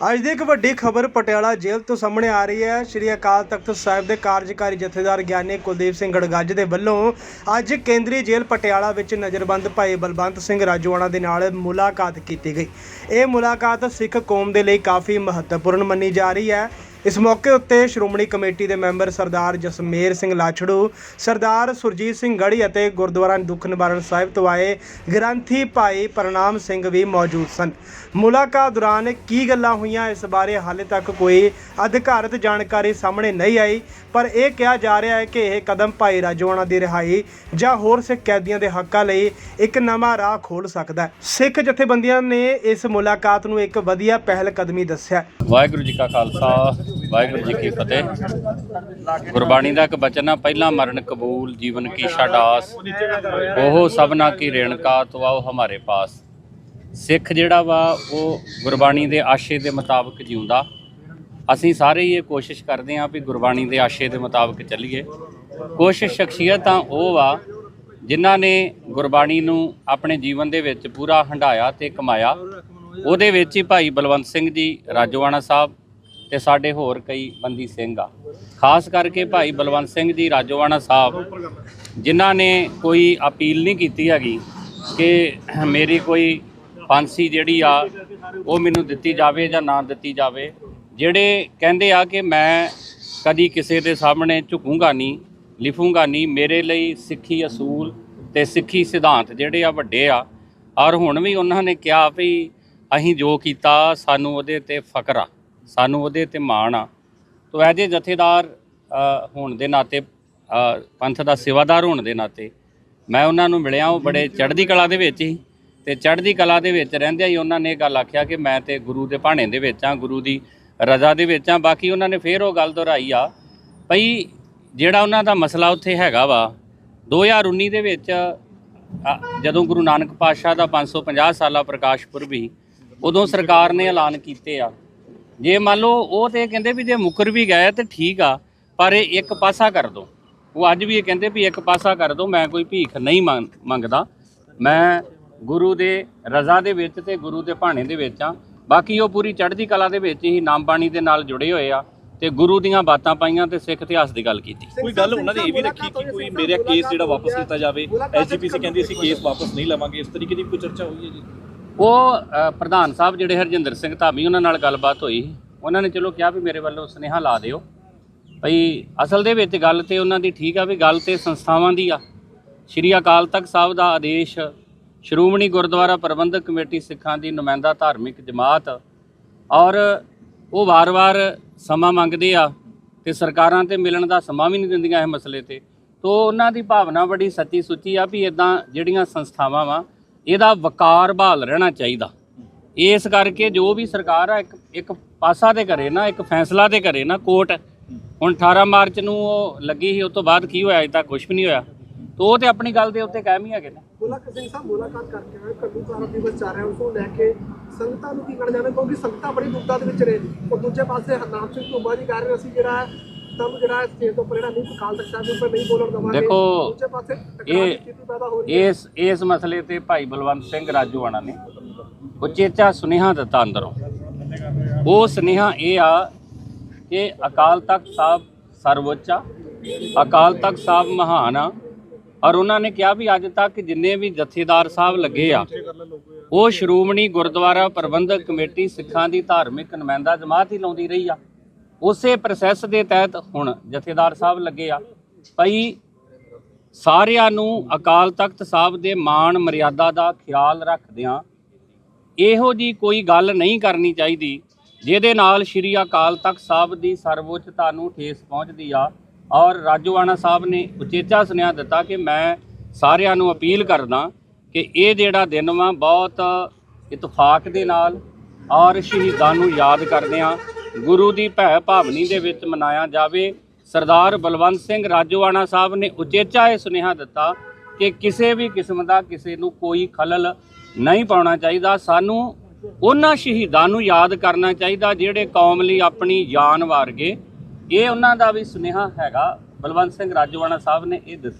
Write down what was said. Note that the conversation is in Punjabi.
ਅੱਜ ਦੀ ਇੱਕ ਵੱਡੀ ਖਬਰ ਪਟਿਆਲਾ ਜੇਲ੍ਹ ਤੋਂ ਸਾਹਮਣੇ ਆ ਰਹੀ ਹੈ। ਸ਼੍ਰੀ ਅਕਾਲ ਤਖਤ ਸਾਹਿਬ ਦੇ ਕਾਰਜਕਾਰੀ ਜਥੇਦਾਰ ਗਿਆਨੀ ਕੁਲਦੀਪ ਸਿੰਘ ਗੜਗੱਜ ਦੇ ਵੱਲੋਂ ਅੱਜ ਕੇਂਦਰੀ ਜੇਲ੍ਹ ਪਟਿਆਲਾ ਵਿੱਚ ਨਜ਼ਰਬੰਦ ਭਾਈ ਬਲਵੰਤ ਸਿੰਘ ਰਾਜੋਆਣਾ ਦੇ ਨਾਲ ਮੁਲਾਕਾਤ ਕੀਤੀ ਗਈ। ਇਹ ਮੁਲਾਕਾਤ ਸਿੱਖ ਕੌਮ ਦੇ ਲਈ ਕਾਫੀ ਮਹੱਤਵਪੂਰਨ ਮੰਨੀ ਜਾ ਰਹੀ ਹੈ। ਇਸ ਮੌਕੇ ਉੱਤੇ ਸ਼੍ਰੋਮਣੀ ਕਮੇਟੀ ਦੇ ਮੈਂਬਰ ਸਰਦਾਰ ਜਸਮੇਰ ਸਿੰਘ ਲਾਛੜੂ, ਸਰਦਾਰ ਸੁਰਜੀਤ ਸਿੰਘ ਗੜੀ ਅਤੇ ਗੁਰਦੁਆਰਾ ਦੁੱਖ ਨਿਵਾਰਨ ਸਾਹਿਬ ਤੋਂ ਆਏ ਗ੍ਰੰਥੀ ਭਾਈ ਪ੍ਰਣਾਮ ਸਿੰਘ ਵੀ ਮੌਜੂਦ ਸਨ। ਮੁਲਾਕਾਤ ਦੌਰਾਨ ਕੀ ਗੱਲਾਂ ਹੋਈਆਂ, ਇਸ ਬਾਰੇ ਹਾਲੇ ਤੱਕ ਕੋਈ ਅਧਿਕਾਰਤ ਜਾਣਕਾਰੀ ਸਾਹਮਣੇ ਨਹੀਂ ਆਈ, ਪਰ ਇਹ ਕਿਹਾ ਜਾ ਰਿਹਾ ਹੈ ਕਿ ਇਹ ਕਦਮ ਭਾਈ ਰਾਜੋਆਣਾ ਦੀ ਰਿਹਾਈ ਜਾਂ ਹੋਰ ਸਿੱਖ ਕੈਦੀਆਂ ਦੇ ਹੱਕਾਂ ਲਈ ਇੱਕ ਨਵਾਂ ਰਾਹ ਖੋਲ ਸਕਦਾ ਹੈ। ਸਿੱਖ ਜਥੇਬੰਦੀਆਂ ਨੇ ਇਸ ਮੁਲਾਕਾਤ ਨੂੰ ਇੱਕ ਵਧੀਆ ਪਹਿਲ ਕਦਮੀ ਦੱਸਿਆ। ਵਾਹਿਗੁਰੂ ਜੀ ਕਾ ਖਾਲਸਾ ਵਾਹਿਗੁਰੂ ਜੀ ਕੀ ਫਤਿਹ। ਗੁਰਬਾਣੀ ਦਾ ਇੱਕ ਬਚਨ ਆ, ਪਹਿਲਾ ਮਰਨ ਕਬੂਲ, ਜੀਵਨ ਕੀ ਛਾਡਾਸ ਉਹ ਸਭਨਾ ਕੀ ਰੇਣਕਾ ਤਵਾਓ ਹਮਾਰੇ ਪਾਸ। ਸਿੱਖ ਜਿਹੜਾ ਵਾ, ਉਹ ਗੁਰਬਾਣੀ ਦੇ ਆਸ਼ੇ ਦੇ ਮੁਤਾਬਕ ਜਿਉਂਦਾ। ਅਸੀਂ ਸਾਰੇ ਹੀ ਇਹ ਕੋਸ਼ਿਸ਼ ਕਰਦੇ ਹਾਂ ਵੀ ਗੁਰਬਾਣੀ ਦੇ ਆਸ਼ੇ ਦੇ ਮੁਤਾਬਕ ਚੱਲੀਏ। ਕੁਛ ਸ਼ਖਸੀਅਤਾਂ ਉਹ ਵਾ ਜਿਨ੍ਹਾਂ ਨੇ ਗੁਰਬਾਣੀ ਨੂੰ ਆਪਣੇ ਜੀਵਨ ਦੇ ਵਿੱਚ ਪੂਰਾ ਹੰਡਾਇਆ ਤੇ ਕਮਾਇਆ। ਉਹਦੇ ਵਿੱਚ ਹੀ ਭਾਈ ਬਲਵੰਤ ਸਿੰਘ ਜੀ, ਰਾਜੋਆਣਾ ਸਾਹਿਬ ਤੇ ਸਾਡੇ ਹੋਰ ਕਈ ਬੰਦੀ ਸਿੰਘ ਆ। ਖਾਸ ਕਰਕੇ ਭਾਈ ਬਲਵੰਤ ਸਿੰਘ ਜੀ ਰਾਜੋਆਣਾ ਸਾਹਿਬ, ਜਿਨ੍ਹਾਂ ਨੇ ਕੋਈ ਅਪੀਲ ਨਹੀਂ ਕੀਤੀ ਹੈਗੀ ਕਿ ਮੇਰੀ ਕੋਈ ਫਾਂਸੀ ਜਿਹੜੀ ਆ, ਉਹ ਮੈਨੂੰ ਦਿੱਤੀ ਜਾਵੇ ਜਾਂ ਨਾ ਦਿੱਤੀ ਜਾਵੇ। ਜਿਹੜੇ ਕਹਿੰਦੇ ਆ ਕਿ ਮੈਂ ਕਦੀ ਕਿਸੇ ਦੇ ਸਾਹਮਣੇ ਝੁਕੂੰਗਾ ਨਹੀਂ, ਲਿਖੂੰਗਾ ਨਹੀਂ, ਮੇਰੇ ਲਈ ਸਿੱਖੀ ਅਸੂਲ ਤੇ ਸਿੱਖੀ ਸਿਧਾਂਤ ਜਿਹੜੇ ਆ ਵੱਡੇ ਆ। ਔਰ ਹੁਣ ਵੀ ਉਹਨਾਂ ਨੇ ਕਿਹਾ ਵੀ ਅਸੀਂ ਜੋ ਕੀਤਾ, ਸਾਨੂੰ ਉਹਦੇ ਤੇ ਫਕਰ ਆ। ਸਾਨੂੰ ਉਹਦੇ ਤੇ ਮਾਣ ਆ। ਤੋ ਏ ਜਥੇਦਾਰ ਹੋਣ ਦੇ ਨਾਤੇ ਪੰਥ ਦਾ ਸੇਵਾਦਾਰ ਹੋਣ ਦੇ ਨਾਤੇ ਮੈਂ ਉਹਨਾਂ ਨੂੰ ਮਿਲਿਆ, ਉਹ ਬੜੇ ਚੜ੍ਹਦੀ ਕਲਾ ਦੇ ਵਿੱਚ ਹੀ। ਤੇ ਚੜ੍ਹਦੀ ਕਲਾ ਦੇ ਵਿੱਚ ਰਹਿੰਦਿਆਂ ਹੀ ਉਹਨਾਂ ਨੇ ਇਹ ਗੱਲ ਆਖਿਆ ਕਿ ਮੈਂ ਤੇ ਗੁਰੂ ਦੇ ਭਾਣੇ ਦੇ ਵਿੱਚ ਆ ਗੁਰੂ ਦੀ ਰਜ਼ਾ ਦੇ ਵਿੱਚ ਆ ਬਾਕੀ ਉਹਨਾਂ ਨੇ ਫੇਰ ਉਹ ਗੱਲ ਦੁਹਰਾਈ ਆ ਭਈ ਜਿਹੜਾ ਉਹਨਾਂ ਦਾ ਮਸਲਾ ਉੱਥੇ ਹੈਗਾ ਵਾ 2019 ਦੇ ਵਿੱਚ ਜਦੋਂ ਗੁਰੂ ਨਾਨਕ ਪਾਤਸ਼ਾਹ ਦਾ 550 ਸਾਲਾ ਪ੍ਰਕਾਸ਼ ਪੁਰਬ ਸੀ, ਉਦੋਂ ਸਰਕਾਰ ਨੇ ਐਲਾਨ ਕੀਤੇ ਆ। ਜੇ ਮੰਨ ਲਓ ਉਹ ਤੇ ਕਹਿੰਦੇ ਵੀ ਜੇ ਮੁਕਰ ਵੀ ਗਏ ਤੇ ਠੀਕ ਆ ਪਰ ਇਹ ਇੱਕ ਪਾਸਾ ਕਰ ਦੋ। ਉਹ ਅੱਜ ਵੀ ਇਹ ਕਹਿੰਦੇ ਵੀ ਇੱਕ ਪਾਸਾ ਕਰ ਦੋ ਮੈਂ ਕੋਈ ਭੀਖ ਨਹੀਂ ਮੰਗ- ਮੰਗਦਾ। ਮੈਂ ਗੁਰੂ ਦੇ ਰਜ਼ਾ ਦੇ ਵਿੱਚ ਤੇ ਗੁਰੂ ਦੇ ਭਾਣੇ ਦੇ ਵਿੱਚ ਆ। ਬਾਕੀ ਉਹ ਪੂਰੀ ਚੜ੍ਹਦੀ ਕਲਾ ਦੇ ਵਿੱਚ ਹੀ ਨਾਮ ਬਾਣੀ ਦੇ ਨਾਲ ਜੁੜੇ ਹੋਏ ਆ ਤੇ ਗੁਰੂ ਦੀਆਂ ਬਾਤਾਂ ਪਾਈਆਂ ਤੇ ਸਿੱਖ ਇਤਿਹਾਸ ਦੀ ਗੱਲ ਕੀਤੀ। ਕੋਈ ਗੱਲ ਉਹਨਾਂ ਨੇ ਇਹ ਵੀ ਰੱਖੀ ਕਿ ਕੋਈ ਮੇਰਾ ਕੇਸ ਜਿਹੜਾ ਵਾਪਸ ਲਿੱਤਾ ਜਾਵੇ ਐਸਜੀਪੀਸੀ ਕਹਿੰਦੀ ਅਸੀਂ ਕੇਸ ਵਾਪਸ ਨਹੀਂ ਲਵਾਂਗੇ ਇਸ ਤਰੀਕੇ ਦੀ ਕੋਈ ਚਰਚਾ ਹੋਈ ਹੈ ਜੀ? ਉਹ ਪ੍ਰਧਾਨ ਸਾਹਿਬ ਜਿਹੜੇ ਹਰਜਿੰਦਰ ਸਿੰਘ ਧਾਮੀ, ਉਹਨਾਂ ਨਾਲ ਗੱਲਬਾਤ ਹੋਈ ਉਹਨਾਂ ਨੇ ਚਲੋ ਕਿਹਾ ਵੀ ਮੇਰੇ ਵੱਲੋਂ ਸੁਨੇਹਾ ਲਾ ਦਿਓ। ਭਈ ਅਸਲ ਦੇ ਵਿੱਚ ਗੱਲ ਤੇ ਉਹਨਾਂ ਦੀ ਠੀਕ ਆ ਵੀ ਗੱਲ ਤੇ ਸੰਸਥਾਵਾਂ ਦੀ ਆ। ਸ਼੍ਰੀ ਅਕਾਲ ਤਖਤ ਸਾਹਿਬ ਦਾ ਆਦੇਸ਼, ਸ਼੍ਰੋਮਣੀ ਗੁਰਦੁਆਰਾ ਪ੍ਰਬੰਧਕ ਕਮੇਟੀ ਸਿੱਖਾਂ ਦੀ ਨੁਮਾਇੰਦਾ ਧਾਰਮਿਕ ਜਮਾਤ ਔਰ ਉਹ ਵਾਰ-ਵਾਰ ਸਮਾਂ ਮੰਗਦੇ ਆ ਤੇ ਸਰਕਾਰਾਂ ਤੇ ਮਿਲਣ ਦਾ ਸਮਾਂ ਵੀ ਨਹੀਂ ਦਿੰਦੀਆਂ ਇਹ ਮਸਲੇ ਤੇ। ਤੋ ਉਹਨਾਂ ਦੀ ਭਾਵਨਾ ਬੜੀ ਸੱਚੀ ਸੁੱਚੀ ਆ ਵੀ ਇਦਾਂ ਜਿਹੜੀਆਂ ਸੰਸਥਾਵਾਂ ਵਾ ਇਹਦਾ ਵਕਾਰ ਬਹਾਲ ਰਹਿਣਾ ਚਾਹੀਦਾ। ਇਸ ਕਰਕੇ ਜੋ ਵੀ ਸਰਕਾਰ ਆ, ਇੱਕ ਇੱਕ ਪਾਸਾ ਤੇ ਕਰੇ ਨਾ, ਇੱਕ ਫੈਸਲਾ ਤੇ ਕਰੇ ਨਾ ਕੋਰਟ। ਹੁਣ 18 ਮਾਰਚ ਨੂੰ ਉਹ ਲੱਗੀ ਸੀ, ਉਸ ਤੋਂ ਬਾਅਦ ਕੀ ਹੋਇਆ, ਅਜੇ ਤੱਕ ਕੁਝ ਵੀ ਨਹੀਂ ਹੋਇਆ। ਤੋ ਉਹ ਤੇ ਆਪਣੀ ਗੱਲ ਦੇ ਉੱਤੇ ਕਾਇਮ ਹੀ ਹੈਗੇ ਨੇ। ਮੁਲਾਕਾਤ ਸਿੰਘ ਸਾਹਿਬ, ਮੁਲਾਕਾਤ ਕਰਕੇ ਆਏ ਕੱਦੂ ਕਾਰਾ ਦਿਵਸ ਚੱਲ ਉਸ ਨੂੰ ਲੈ ਕੇ ਸੰਗਤਾਂ ਨੂੰ ਕੀ ਕਹਿਣਾ ਚਾਹੁੰਦੇ? ਕਿਉਂਕਿ ਸੰਗਤਾਂ ਬੜੀ ਦੁੱਖਾਂ ਦੇ ਵਿੱਚ ਨੇ ਔਰ ਦੂਜੇ ਪਾਸੇ ਹਰਨਾਮ ਸਿੰਘ ਧੁੰਮਾ ਜੀ ਕਹਿ ਰਹੇ ਅਸੀਂ ਜਿਹੜਾ ਹੈ ਤੁਹਾਨੂੰ ਜਿਹੜਾ ਸਟੇਜ ਤੋਂ ਉੱਪਰ ਜਿਹੜਾ ਨਹੀਂ ਅਕਾਲ ਤਖਤ ਸਾਹਿਬ ਦੇ ਉੱਪਰ ਨਹੀਂ ਬੋਲਣ ਦਵਾਂਗੇ ਦੇਖੋ, ਦੂਜੇ ਪਾਸੇ ਟਕਰਾਅ ਇਹ- ਦੀ ਸਥਿਤੀ ਪੈਦਾ ਹੋ ਰਹੀ ਹੈ। ਇਸ ਇਸ ਮਸਲੇ ਤੇ ਭਾਈ ਬਲਵੰਤ ਸਿੰਘ ਰਾਜੂਆਣਾ ਨੇ ਉਚੇਚਾ ਸੁਨੇਹਾ ਦਿੱਤਾ ਅੰਦਰੋਂ। ਉਹ ਸੁਨੇਹਾ ਇਹ ਆ ਕਿ ਅਕਾਲ ਤਖਤ ਸਾਹਿਬ ਸਰਵਉੱਚ ਆ ਅਕਾਲ ਤਖਤ ਸਾਹਿਬ ਮਹਾਨ ਆ ਔਰ ਉਹਨਾਂ ਨੇ ਕਿਹਾ ਵੀ ਅੱਜ ਤੱਕ ਜਿੰਨੇ ਵੀ ਜਥੇਦਾਰ ਸਾਹਿਬ ਲੱਗੇ ਆ ਉਹ ਸ਼੍ਰੋਮਣੀ ਗੁਰਦੁਆਰਾ ਪ੍ਰਬੰਧਕ ਕਮੇਟੀ ਸਿੱਖਾਂ ਦੀ ਧਾਰਮਿਕ ਨੁਮਾਇੰਦਾ ਜਮਾਤ ਹੀ ਲਾਉਂਦੀ ਰਹੀ ਆ। ਉਸੇ ਪ੍ਰੋਸੈਸ ਦੇ ਤਹਿਤ ਹੁਣ ਜਥੇਦਾਰ ਸਾਹਿਬ ਲੱਗੇ ਆ। ਭਾਈ ਸਾਰਿਆਂ ਨੂੰ ਅਕਾਲ ਤਖਤ ਸਾਹਿਬ ਦੇ ਮਾਣ ਮਰਿਆਦਾ ਦਾ ਖਿਆਲ ਰੱਖਦਿਆਂ ਇਹੋ ਜੀ ਕੋਈ ਗੱਲ ਨਹੀਂ ਕਰਨੀ ਚਾਹੀਦੀ ਜਿਹਦੇ ਨਾਲ ਸ਼੍ਰੀ ਅਕਾਲ ਤਖਤ ਸਾਹਿਬ ਦੀ ਸਰਵਉੱਚਤਾ ਨੂੰ ਠੇਸ ਪਹੁੰਚਦੀ ਆ। ਔਰ ਰਾਜੋਆਣਾ ਸਾਹਿਬ ਨੇ ਉਚੇਚਾ ਸੁਨੇਹਾ ਦਿੱਤਾ ਕਿ ਮੈਂ ਸਾਰਿਆਂ ਨੂੰ ਅਪੀਲ ਕਰਦਾ ਕਿ ਇਹ ਜਿਹੜਾ ਦਿਨ ਵਾ ਬਹੁਤ ਇਤਫਾਕ ਦੇ ਨਾਲ ਔਰ ਸ਼ਹੀਦਾਂ ਨੂੰ ਯਾਦ ਕਰਦਿਆਂ ਗੁਰੂ ਦੀ ਭੈ ਭਾਵਨੀ ਦੇ ਵਿੱਚ ਮਨਾਇਆ ਜਾਵੇ। ਸਰਦਾਰ ਬਲਵੰਤ ਸਿੰਘ ਰਾਜੋਆਣਾ ਸਾਹਿਬ ਨੇ ਉਚੇਚਾ ਇਹ ਸੁਨੇਹਾ ਦਿੱਤਾ ਕਿ ਕਿਸੇ ਵੀ ਕਿਸਮ ਦਾ ਕਿਸੇ ਨੂੰ ਕੋਈ ਖਲਲ ਨਹੀਂ ਪਾਉਣਾ ਚਾਹੀਦਾ। ਸਾਨੂੰ ਉਹਨਾਂ ਸ਼ਹੀਦਾਂ ਨੂੰ ਯਾਦ ਕਰਨਾ ਚਾਹੀਦਾ ਜਿਹੜੇ ਕੌਮ ਲਈ ਆਪਣੀ ਜਾਨ ਵਾਰ ਗਏ ਇਹ ਉਹਨਾਂ ਦਾ ਵੀ ਸੁਨੇਹਾ ਹੈਗਾ। ਬਲਵੰਤ ਸਿੰਘ ਰਾਜੋਆਣਾ ਸਾਹਿਬ ਨੇ ਇਹ ਦਿੱਤਾ